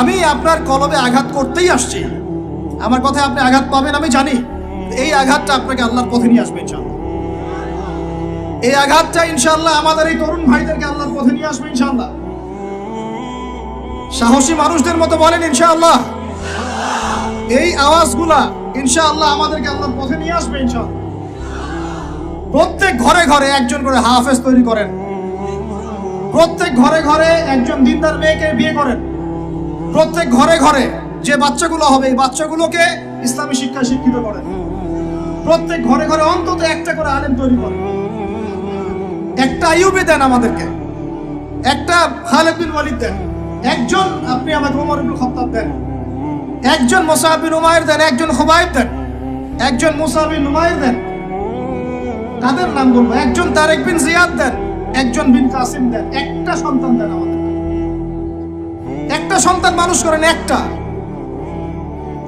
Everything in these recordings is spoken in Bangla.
আমি আপনার কলমে আঘাত করতেই আসছি। আমার কথায় আপনি আঘাত পাবেন, আমি জানি। এই আঘাতটা আপনাকে আল্লাহর পথে নিয়ে আসবে এই আঘাতটা ইনশাল্লাহ আমাদের এই তরুণ ভাইদেরকে আল্লাহর পথে নিয়ে আসবে ইনশাল্লাহ সাহসী মানুষদের মতো বলেন, ইনশাআল্লাহ। এই আওয়াজগুলা, ইনশাআল্লাহ, আমাদেরকে আল্লাহর পথে নিয়ে আসবে, ইনশাআল্লাহ। প্রত্যেক ঘরে ঘরে একজন করে হাফেজ তৈরি করেন। প্রত্যেক ঘরে ঘরে একজন দিনদার মেয়েকে বিয়ে করেন। প্রত্যেক ঘরে ঘরে যে বাচ্চাগুলো হবে, এই বাচ্চাগুলোকে ইসলামী শিক্ষায় শিক্ষিত করেন প্রত্যেক ঘরে ঘরে অন্তত একটা করে আলেম তৈরি করেন একটা আইয়ুবে দেন আমাদেরকে। একটা খালেদ বিন ওয়ালিদ দেন। একজন আপনি আমাকে ওমর ইবনুল খাত্তাব দেন। একজন মুসাব বিন উমায়ের দেন, একজন খুবাইব দেন। একজন মুসাব বিন উমায়ের দেন। কাদের নাম বলব? একজন তারেক বিন জিয়াদ দেন, একজন বিন কাসিম দেন। একটা সন্তান দেন আমাদের। একটা সন্তান মানুষ করেন, একটা।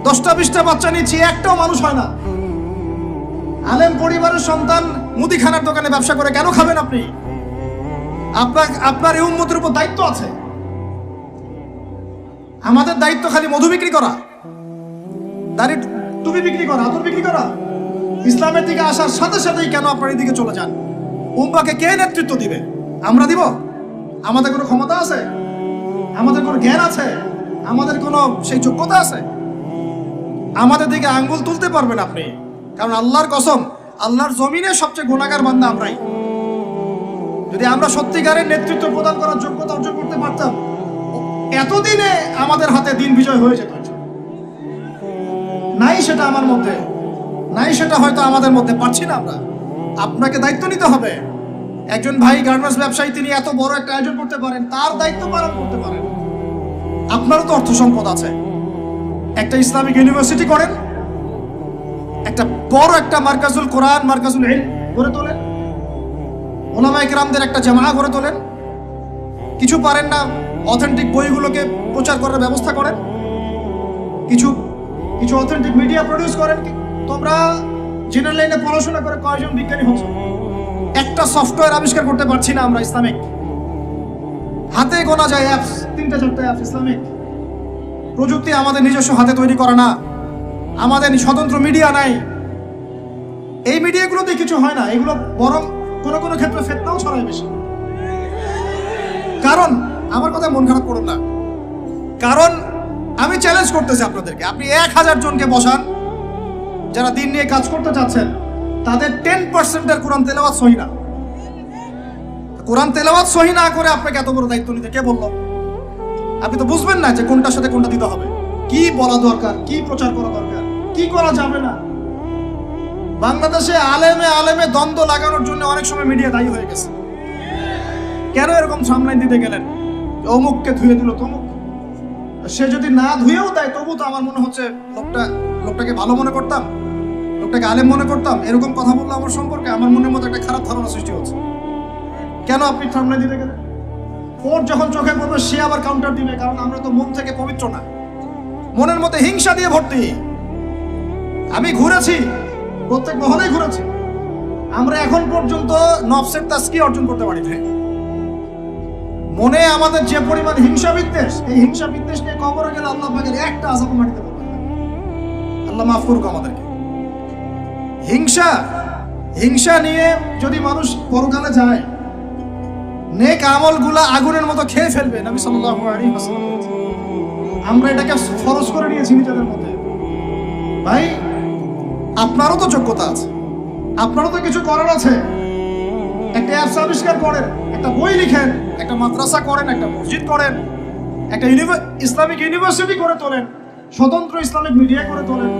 দশটা, বিশটা বাচ্চা নিচ্ছি, একটাও মানুষ হয় না। আলেম পরিবারের সন্তান মুদিখানার দোকানে ব্যবসা করে, কেন খাবেন আপনি? আপনার আপনার এই উন্মতের উপর দায়িত্ব আছে। আমাদের দায়িত্ব খালি মধু বিক্রি করা। দাড়ি টুপি বিক্রি করা, আতর বিক্রি করা। ইসলামের দিকে আসার সাথে সাথেই কেন আপনার এই দিকে চলে যান? উম্মাকে কে নেতৃত্ব দিবে? আমরা দিব? আমাদের কোনো ক্ষমতা আছে? আমাদের কোনো জ্ঞান আছে? আমাদের কোনো সেই যোগ্যতা আছে? আমাদের দিকে আঙ্গুল তুলতে পারবেন আপনি। কারণ আল্লাহর কসম, আল্লাহর জমিনে সবচেয়ে গুণাগার বান্দা আমরাই। যদি আমরা সত্যিকারের নেতৃত্ব প্রদান করার যোগ্যতা অর্জন করতে পারতাম, এতদিনে আমাদের হাতে দিন বিজয় হয়ে যেত নাই সেটা আমার মধ্যে, নাই সেটা হয়তো আমাদের মধ্যে, পারছি না আমরা। আপনাকে দায়িত্ব নিতে হবে। একজন ভাই গার্মেন্টস ব্যবসায়ী, তিনি এত বড় একটা আয়োজন করতে পারেন, তার দায়িত্ব পালন করতে পারেন। আপনারও তো অর্থ সম্পদ আছে। একটা ইসলামিক ইউনিভার্সিটি করেন, একটা বড় একটা মার্কাজুল কোরআন, মার্কাজুল ইলম গড়ে তোলেন ওলামাই কেরামদের একটা জামা গড়ে তোলেন, কিছু পারেন না অথেন্টিক বইগুলোকে প্রচার করার ব্যবস্থা করেন, কিছু কিছু অথেন্টিক মিডিয়া প্রডিউস করেন তোমরা জেনারেল লাইনে পড়াশোনা করে কয়জন বিজ্ঞানী হচ্ছ একটা সফটওয়্যার আবিষ্কার করতে পারছি না আমরা ইসলামিক। হাতে গোনা যায় অ্যাপস তিনটা চারটা অ্যাপস ইসলামিক। প্রযুক্তি আমাদের নিজস্ব হাতে তৈরি করা না। আমাদের স্বতন্ত্র মিডিয়া নাই। এই মিডিয়াগুলোতে কিছু হয় না, এগুলো বরং কোনো কোনো ক্ষেত্রে ফেতনাও ছড়ায় বেশি। কারণ, আমার কথা মন খারাপ করুন না। কারণ, আমি চ্যালেঞ্জ করতেছি আপনাদেরকে। আপনি এক হাজার জনকে বসান, যারা দিন নিয়ে কাজ করতে চাচ্ছেন, তাদের টেন পার্সেন্টের কোরআন তেলাওয়াত সহি না। কোরআন তেলাওয়াত সহি না করে আপনাকে এত বড় দায়িত্ব নিতে কে বলল? আপনি তো বুঝবেন না যে কোনটার সাথে কোনটা দিতে হবে। কি বলা দরকার, কি প্রচার করা দরকার, কি করা যাবে না। বাংলাদেশে আলেমে আলেমে দ্বন্দ্ব লাগানোর জন্য অনেক সময় মিডিয়া দায়ী হয়ে গেছে। কেন এরকম সামলাইন দিতে গেলেন? অমুককে ধুয়ে দিল তমুক। সে যদি না ধুয়েও দেয়, তবু তো আমার মনে হচ্ছে লোকটা, লোকটাকে ভালো মনে করতাম, লোকটাকে আলেম মনে করতাম, এরকম কথা বলল আমার সম্পর্কে আমার মনের মধ্যে একটা খারাপ ধারণা সৃষ্টি হচ্ছে। কেন আপনি সামনে দিতে গেলেন? ওর যখন চোখে পড়বে, সে আবার কাউন্টার দিবে, কারণ আমরা তো মন থেকে পবিত্র না। মনের মধ্যে হিংসা দিয়ে ভর্তি। আমি ঘুরেছি, প্রত্যেক মহলেই ঘুরেছি। আমরা এখন পর্যন্ত নফসের তাস্কি অর্জন করতে পারি মনে আমাদের যে পরিমাণ হিংসা বিদ্বেষ, এই হিংসা বিদ্বেষ নিয়ে কবরে গেলে আল্লাহ পাকের একটা আজাব মাটিতে পড়বে। আল্লাহ মাফ করুক আমাদেরকে। হিংসা হিংসা নিয়ে যদি মানুষ পরকালে যায় নেক আমলগুলা আগুনের মতো খেয়ে ফেলবে, নবী সাল্লাল্লাহু আলাইহি ওয়াসাল্লাম আমরা এটাকে ফরজ করে নিয়েছি নিজেদের মধ্যে। ভাই, আপনারও তো যোগ্যতা আছে, আপনারও তো কিছু করার আছে। একটা অ্যাপস আবিষ্কার করেন, একটা বই লিখেন, একটা মাদ্রাসা করেন, একটা মসজিদ করেন, একটা ইসলামিক ইউনিভার্সিটি করে তোলেন, স্বতন্ত্র ইসলামিক মিডিয়া করে তোলেন।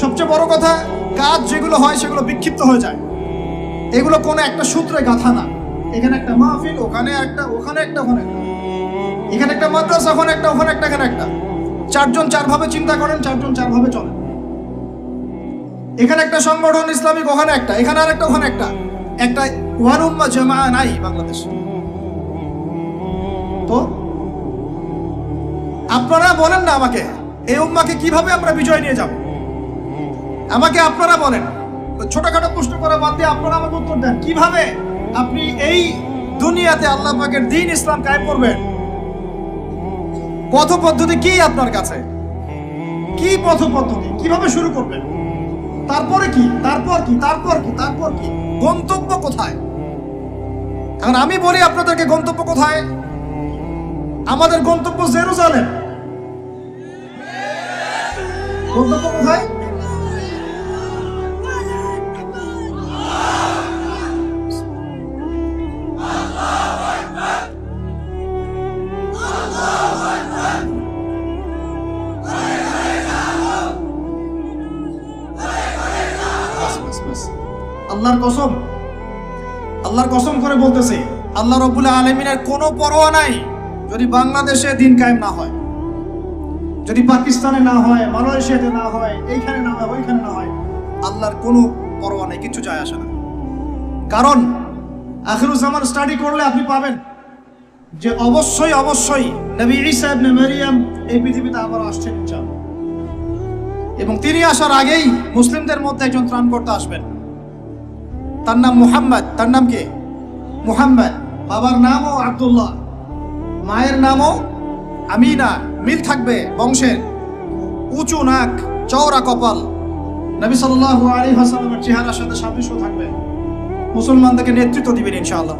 সবচেয়ে বড় কথা, কাজ যেগুলো হয় সেগুলো বিক্ষিপ্ত হয়ে যায়। এগুলো কোনো একটা সূত্রে গাথা না। এখানে একটা মাহফিল, ওখানে একটা ওখানে একটা ওখানে একটা। এখানে একটা মাদ্রাসা, ওখানে একটা ওখানে একটা, এখানে একটা। চারজন চারভাবে চিন্তা করেন, চারজন চারভাবে চলেন। এখানে একটা সংগঠন ইসলামিক, ওখানে একটা। এখানে আর একটা ওখানে একটা। একটা ওয়ান উম্মা জামা নাই বাংলাদেশ। তো আপনারা বলেন না আমাকে, এই উম্মাকে কীভাবে আমরা বিজয় নিয়ে যাব? আমাকে আপনারা বলেন। ছোটখাটো প্রশ্ন করা বাদ দিয়ে আপনারা আমাকে উত্তর দেন। কীভাবে? আপনি এই দুনিয়াতে আল্লাহ পাকের দিন ইসলাম কায়েম করবেন। পথ পদ্ধতি কি আপনার কাছে? কি পথ পদ্ধতি কীভাবে শুরু করবেন? তারপরে কি? তারপর কি? তারপর কি? তারপর কি? গন্তব্য কোথায়? কারণ আমি বলি আপনাদেরকে গন্তব্য কোথায়? আমাদের গন্তব্য জেরুজালেম। গন্তব্য কোথায়? আল্লাহর কসম? আল্লাহর কসম করে বলতেছে, আল্লাহ রবুল্লা আলমিনের কোনো পরোয়া নাই যদি বাংলাদেশে দিন কায়েম না হয়, যদি পাকিস্তানে না হয়, মালয়েশিয়াতে না হয়, এইখানে না হয়, ওইখানে না হয়, আল্লাহর কোনো পরোয়া নেই কিছু যায় আসে না। কারণ আখিরুজ্জামান স্টাডি করলে আপনি পাবেন যে অবশ্যই অবশ্যই নবী ঈসা ইবনে মারিয়াম এই পৃথিবীতে আবার আসছেন ইনশাআল্লাহ। এবং তিনি আসার আগেই মুসলিমদের মধ্যে একজন ত্রাণকর্তা আসবেন। তার নাম মুহাম্মদ। তার নাম কে? মুহাম্মদ। বাবার নামও আব্দুল্লাহ। মায়ের নামও আমিনা। মিল থাকবে বংশের। উঁচু নাক, চওড়া কপাল। নবী সাল্লাল্লাহু আলাইহি ওয়াসাল্লামের চেহারার সাথে সাদৃশ্য থাকবে। মুসলমানদেরকে নেতৃত্ব দিবেন ইনশাআল্লাহ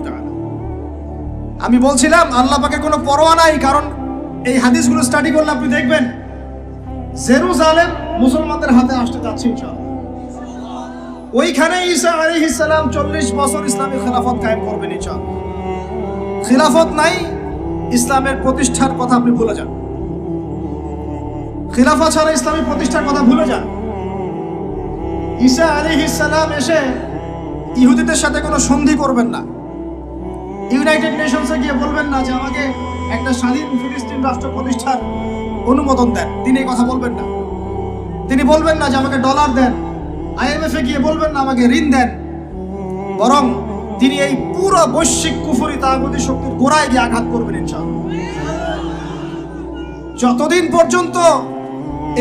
আমি বলছিলাম, আল্লাহ পাকে কোনো পরোয়া নাই, কারণ এই হাদিসগুলো স্টাডি করলে আপনি দেখবেন, জেরুজালেম মুসলমানদের হাতে আসতে যাচ্ছে ইনশাআল্লাহ। ওইখানে ঈসা আলাইহিস সালাম 40 বছর ইসলামী খেলাফত কায়েম করবেন ইনশাআল্লাহ খিলাফত নাই, ইসলামের প্রতিষ্ঠার কথা আপনি ভুলে যান। খিলাফত ছাড়া ইসলামী প্রতিষ্ঠার কথা ভুলে যান। ঈসা আলাইহিস সালাম এসে ইহুদিদের সাথে কোনো সন্ধি করবেন না। ইউনাইটেড নেশনসে গিয়ে বলবেন না যে আমাকে একটা স্বাধীন ফিলিস্তিন রাষ্ট্র প্রতিষ্ঠার অনুমোদন দেন। তিনি এই কথা বলবেন না। তিনি বলবেন না যে আমাকে ডলার দেন। আইএমএফ গিয়ে বলবেন না, আমাকে ঋণ দেন। বরং তিনি এই পুরো বৈশ্বিক কুফরি তাগুতি শক্তির গোড়ায় গিয়ে আঘাত করবেন ইনশাআল্লাহ। যতদিন পর্যন্ত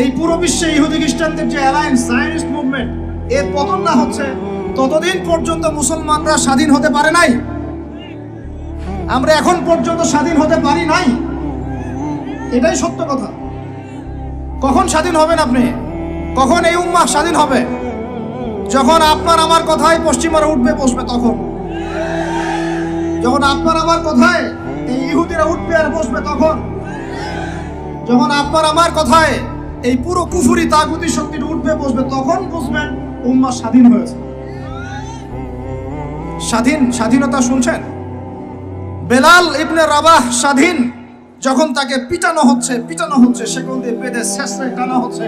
এই পুরো বিশ্বে ইহুদি খ্রিস্টানদের যে অ্যালায়েন্স সায়েন্স মুভমেন্ট এর পতন না হচ্ছে, ততদিন পর্যন্ত মুসলমানরা স্বাধীন হতে পারে নাই। আমরা এখন পর্যন্ত স্বাধীন হতে পারি নাই। এটাই সত্য কথা। কখন স্বাধীন হবেন আপনি? কখন এই উম্মাহ স্বাধীন হবে? যখন আপনার আমার কথায় পশ্চিমারা উঠবে, বসবে তখন। যখন আপনার আমার কথায় এই ইহুদিরা উঠবে আর বসবে তখন। যখন আপনার আমার কথায় এই পুরো কুফুরি তাগুতি শক্তিটা উঠবে, বসবে তখন বুঝবেন উম্মা স্বাধীন হয়েছে। স্বাধীন, স্বাধীনতা শুনছেন? বেলাল ইবনে রাবাহ স্বাধীন, যখন তাকে পিটানো হচ্ছে পিটানো হচ্ছে সেগুলো দিয়ে বেঁধে, শেষে টানা হচ্ছে।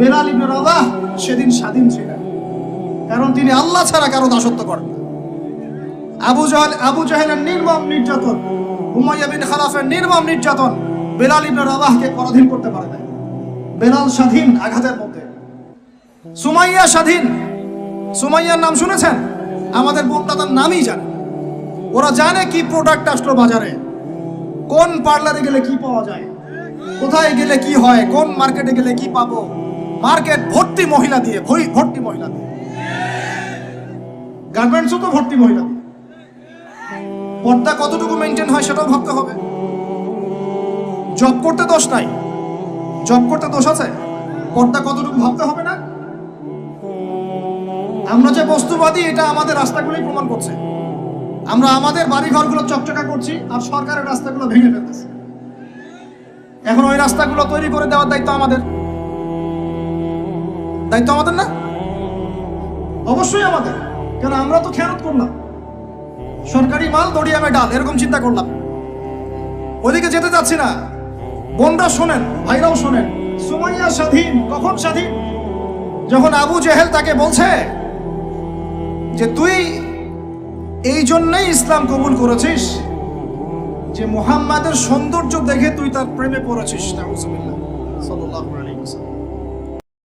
বেলাল ইবনে রাবাহ সেদিন স্বাধীন ছিলেন। কারণ তিনি আল্লাহ ছাড়া কারও দাসত্ব করেন আবু জাহাল, আবু জাহেলের নির্মম নির্যাতন, উমাইয়া বিন খালাফের নির্মম নির্যাতন বেলাল ইবনে রাবাহকে পরাধীন করতে পারে নাই। বেলাল স্বাধীন আঘাতের মধ্যে। সুমাইয়া স্বাধীন। সুমাইয়ার নাম শুনেছেন? আমাদের বোনটা নামই জানে ওরা জানে কি প্রোডাক্ট আসলো বাজারে। কোন পার্লারে গেলে কি পাওয়া যায়? কোথায় গেলে কি হয়? কোন মার্কেটে গেলে কি পাবো? মার্কেট ভর্তি মহিলা দিয়ে, ভর্তি মহিলা দিয়ে। গার্মেন্টসও তো ভর্তি মহিলা। পর্দা কতটুকু মেনটেন হয় সেটাও ভাবতে হবে। জব করতে দোষ নাই। জব করতে দোষ আছে। পর্দা কতটুকু ভাবতে হবে না? আমরা যে বস্তুবাদী, এটা আমাদের রাস্তাগুলোই প্রমাণ করছে। আমরা আমাদের বাড়ি ঘরগুলো চকচকা করছি আর সরকারের রাস্তাগুলো ভেঙে ফেলতেছে। এখন ওই রাস্তাগুলো তৈরি করে দেওয়ার দায়িত্ব আমাদের। দায়িত্ব আমাদের না? অবশ্যই আমাদের। কেন আমরা তো খেয়ানত করলাম? সরকারি মাল দড়িয়ামে ডাল, এরকম চিন্তা করলাম। ওদিকে যেতে যাচ্ছি না। বোনরা শোনেন, ভাইরাও শোনেন। সুমাইয়া স্বাধীন, কখন স্বাধীন? যখন আবু জেহেল তাকে বলছে যে, তুই এই জন্যই ইসলাম কবুল করেছিস যে, মুহাম্মাদের সৌন্দর্য দেখে তুই তার প্রেমে পড়েছিস না